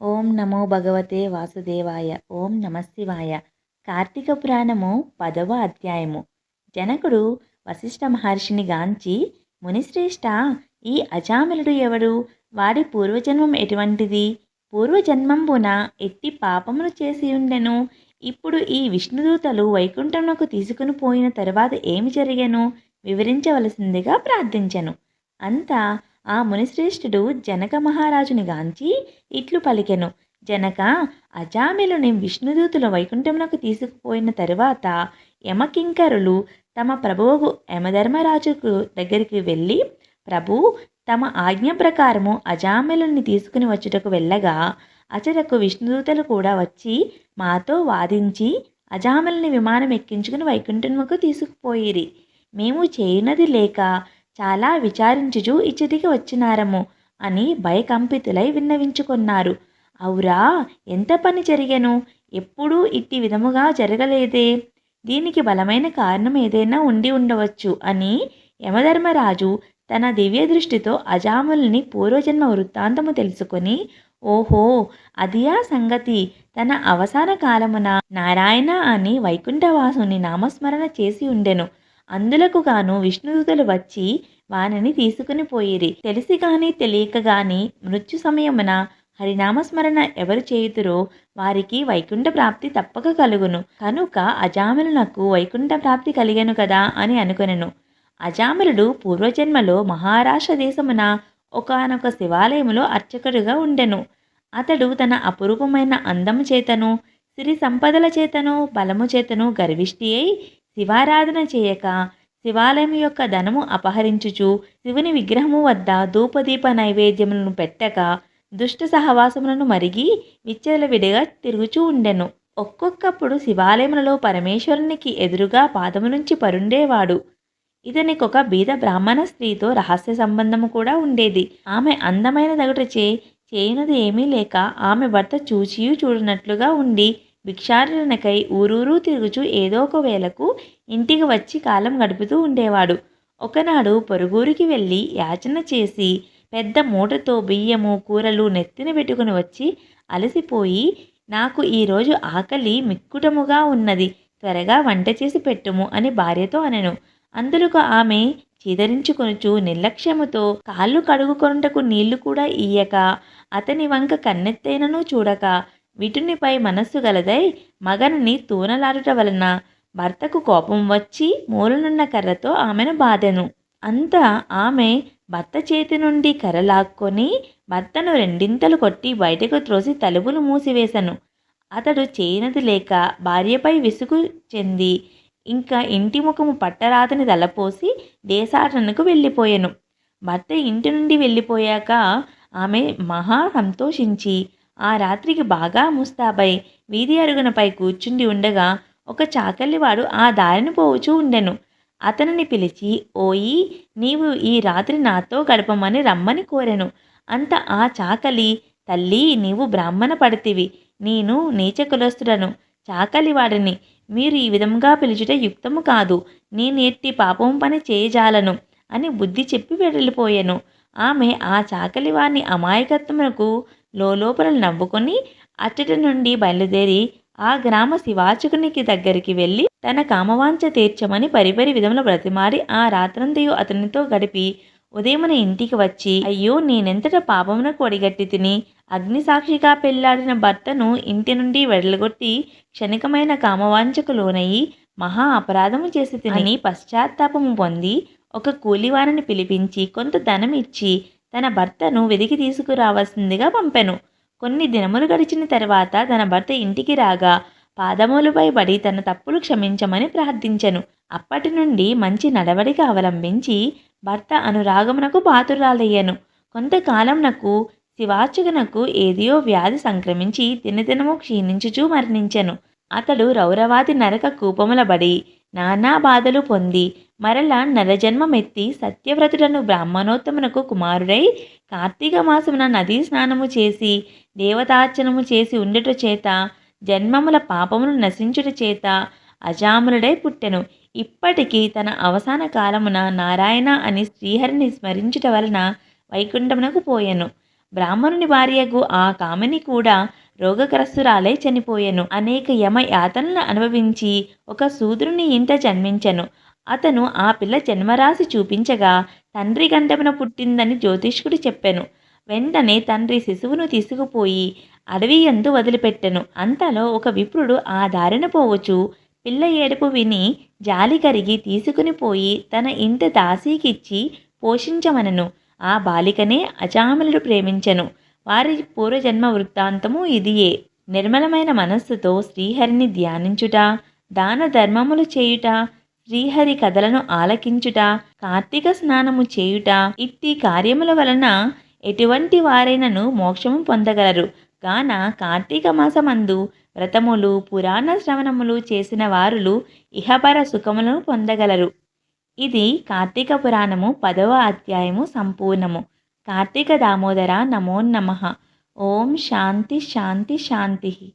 ఓం నమో భగవతే వాసుదేవాయ ఓం నమశివాయ. కార్తీక పురాణము పదవ అధ్యాయము. జనకుడు వశిష్ఠ మహర్షిని గాంచి మునిశ్రేష్ఠ ఈ అజామిలుడు ఎవడు? వాడి పూర్వజన్మం ఎటువంటిది? పూర్వజన్మంబున ఎట్టి పాపములు చేసి ఉండెను? ఇప్పుడు ఈ విష్ణుదూతలు వైకుంఠమునకు తీసుకుని పోయిన తరువాత ఏమి జరిగాను? వివరించవలసిందిగా ప్రార్థించను. అంతా ఆ మునిశ్రేష్ఠుడు జనక మహారాజుని గాంచి ఇట్లు పలికెను. జనక అజామిలుని విష్ణుదూతుల వైకుంఠమునకు తీసుకుపోయిన తరువాత యమకింకరులు తమ ప్రభువు యమధర్మరాజుకు దగ్గరికి వెళ్ళి ప్రభు తమ ఆజ్ఞ ప్రకారము అజామిలుని తీసుకుని వచ్చుటకు వెళ్ళగా అచరకు విష్ణుదూతలు కూడా వచ్చి మాతో వాదించి అజామిలుని విమానం ఎక్కించుకుని వైకుంఠముకు తీసుకుపోయిరి. మేము చేయనది లేక చాలా విచారించుచు ఇచ్చటికి వచ్చినారము అని భయకంపితులై విన్నవించుకున్నారు. అవురా ఎంత పని జరిగెను? ఎప్పుడూ ఇట్టి విధముగా జరగలేదే. దీనికి బలమైన కారణం ఏదైనా ఉండి ఉండవచ్చు అని యమధర్మరాజు తన దివ్య దృష్టితో అజాముల్ని పూర్వజన్మ వృత్తాంతము తెలుసుకొని ఓహో అదియా సంగతి. తన అవసాన కాలమున నారాయణ అని వైకుంఠవాసుని నామస్మరణ చేసి ఉండెను. అందులకు గాను విష్ణుదూతలు వచ్చి వానిని తీసుకుని పోయిరి. తెలిసి గాని తెలియక గాని మృత్యు సమయమున హరినామస్మరణ ఎవరు చేయుతురో వారికి వైకుంఠ ప్రాప్తి తప్పక కలుగును. కనుక అజామిలునకు వైకుంఠ ప్రాప్తి కలిగను కదా అని అనుకొనెను. అజామిలుడు పూర్వజన్మలో మహారాష్ట్ర దేశమున ఒకనొక శివాలయములో అర్చకుడుగా ఉండెను. అతడు తన అపురూపమైన అందము చేతను సిరి సంపదల చేతను బలము చేతను గర్విష్టి అయి శివారాధన చేయక శివాలయం యొక్క ధనము అపహరించుచు శివుని విగ్రహము వద్ద ధూపదీప నైవేద్యములను పెట్టక దుష్ట సహవాసములను మరిగి విచ్చలవిడిగా తిరుగుచూ ఉండెను. ఒక్కొక్కప్పుడు శివాలయములలో పరమేశ్వరునికి ఎదురుగా పాదము నుంచి పరుండేవాడు. ఇతనికొక బీద బ్రాహ్మణ స్త్రీతో రహస్య సంబంధము కూడా ఉండేది. ఆమె అందమైన దగుటచే చేయనది ఏమీ లేక ఆమె భర్త చూచియూ చూడనట్లుగా ఉండి భిక్షాటనకై ఊరూరు తిరుగుచూ ఏదో ఒక వేళకు ఇంటికి వచ్చి కాలం గడుపుతూ ఉండేవాడు. ఒకనాడు పొరుగురికి వెళ్ళి యాచన చేసి పెద్ద మూటతో బియ్యము కూరలు నెత్తిన పెట్టుకుని వచ్చి అలసిపోయి నాకు ఈరోజు ఆకలి మిక్కుటముగా ఉన్నది త్వరగా వంట చేసి పెట్టుము అని భార్యతో అనెను. అందులకు ఆమె చీదరించుకొనుచు నిర్లక్ష్యముతో కాళ్ళు కడుగుకొనుటకు నీళ్ళు కూడా ఇయ్యక అతని వంక కన్నెత్తైనను చూడక విటునిపై మనస్సు గలదై మగనని తూనలాడుట వలన భర్తకు కోపం వచ్చి మూలనున్న కర్రతో ఆమెను బాధెను. అంతా ఆమె భర్త చేతి నుండి కర్ర లాక్కొని భర్తను రెండింతలు కొట్టి బయటకు త్రోసి తలుపులు మూసివేశను అతడు చేయనది లేక భార్యపై విసుగు చెంది ఇంకా ఇంటి ముఖము పట్టరాతని తలపోసి దేశాటనకు వెళ్ళిపోయాను. భర్త ఇంటి నుండి వెళ్ళిపోయాక ఆమె మహా సంతోషించి ఆ రాత్రికి బాగా ముస్తాబై వీధి అరుగునపై కూర్చుండి ఉండగా ఒక చాకలివాడు ఆ దారిని పోవుచూ ఉండెను. అతనిని పిలిచి ఓయి నీవు ఈ రాత్రి నాతో గడపమని రమ్మని కోరెను. అంత ఆ చాకలి తల్లి నీవు బ్రాహ్మణ పడితివి. నేను నీచ కులస్తుడను చాకలివాడిని. మీరు ఈ విధంగా పిలుచుట యుక్తము కాదు. నేనెట్టి పాపం పని చేయజాలను అని బుద్ధి చెప్పి వెళ్ళిపోయాను ఆమె ఆ చాకలివాణ్ణి అమాయకత్వమునకు లోపల నవ్వుకొని అచ్చటి నుండి బయలుదేరి ఆ గ్రామ శివాచకునికి దగ్గరికి వెళ్ళి తన కామవాంఛ తీర్చమని పరిపరి విధముల బ్రతిమారి ఆ రాత్రంతయు అతనితో గడిపి ఉదయమున ఇంటికి వచ్చి అయ్యో నేనెంతట పాపమునకు ఒడిగట్టి తిని అగ్నిసాక్షిగా పెళ్ళాడిన భర్తను ఇంటి నుండి వెడలగొట్టి క్షణికమైన కామవాంఛకు లోనయ్యి మహా అపరాధము చేసి తిని పశ్చాత్తాపము పొంది ఒక కూలివారిని పిలిపించి కొంత ధనం ఇచ్చి తన భర్తను వెదికి తీసుకురావాల్సిందిగా పంపెను. కొన్ని దినములు గడిచిన తర్వాత తన భర్త ఇంటికి రాగా పాదములపై పడి తన తప్పులు క్షమించమని ప్రార్థించెను. అప్పటి నుండి మంచి నడవడిక అవలంబించి భర్త అనురాగమునకు పాతురాలయ్యను కొంతకాలంనకు శివార్చకునకు ఏదియో వ్యాధి సంక్రమించి దినదినము క్షీణించుచూ మరణించెను. అతడు రౌరవాది నరక కూపములబడి నానా బాధలు పొంది మరల నరజన్మమెత్తి సత్యవ్రతుడను బ్రాహ్మణోత్తమునకు కుమారుడై కార్తీక మాసమున నదీ స్నానము చేసి దేవతార్చనము చేసి ఉండుట చేత జన్మముల పాపమును నశించుట చేత అజామునుడై పుట్టెను. ఇప్పటికీ తన అవసాన కాలమున నారాయణ అని శ్రీహరిని స్మరించుట వలన వైకుంఠమునకు పోయెను. బ్రాహ్మణుని భార్యకు ఆ కామిని కూడా రోగగ్రస్తురాలై చనిపోయెను. అనేక యమ యాతనలను అనుభవించి ఒక శూద్రుని ఇంట జన్మించెను. అతను ఆ పిల్ల జన్మరాశి చూపించగా తండ్రి గంటమున పుట్టిందని జ్యోతిష్కుడు చెప్పాను. వెంటనే తండ్రి శిశువును తీసుకుపోయి అడవి ఎందు వదిలిపెట్టెను. అంతలో ఒక విప్రుడు ఆ దారిన పోవచ్చు. పిల్ల ఏడుపు విని జాలి కరిగి తీసుకుని పోయి తన ఇంటి దాసీకిచ్చి పోషించమనను. ఆ బాలికనే అజామలుడు ప్రేమించెను. వారి పూర్వజన్మ వృత్తాంతము ఇదియే. నిర్మలమైన మనస్సుతో శ్రీహరిని ధ్యానించుట దాన ధర్మములు చేయుట శ్రీహరి కథలను ఆలకించుట కార్తీక స్నానము చేయుట ఇట్టి కార్యముల వలన ఎటువంటి వారైనను మోక్షము పొందగలరు. గాన కార్తీక మాసమందు వ్రతములు పురాణ శ్రవణములు చేసిన వారులు ఇహపర సుఖములను పొందగలరు. ఇది కార్తీక పురాణము పదవ అధ్యాయము సంపూర్ణము. కార్తీక దామోదర నమో నమ. ఓం శాంతి శాంతి శాంతి.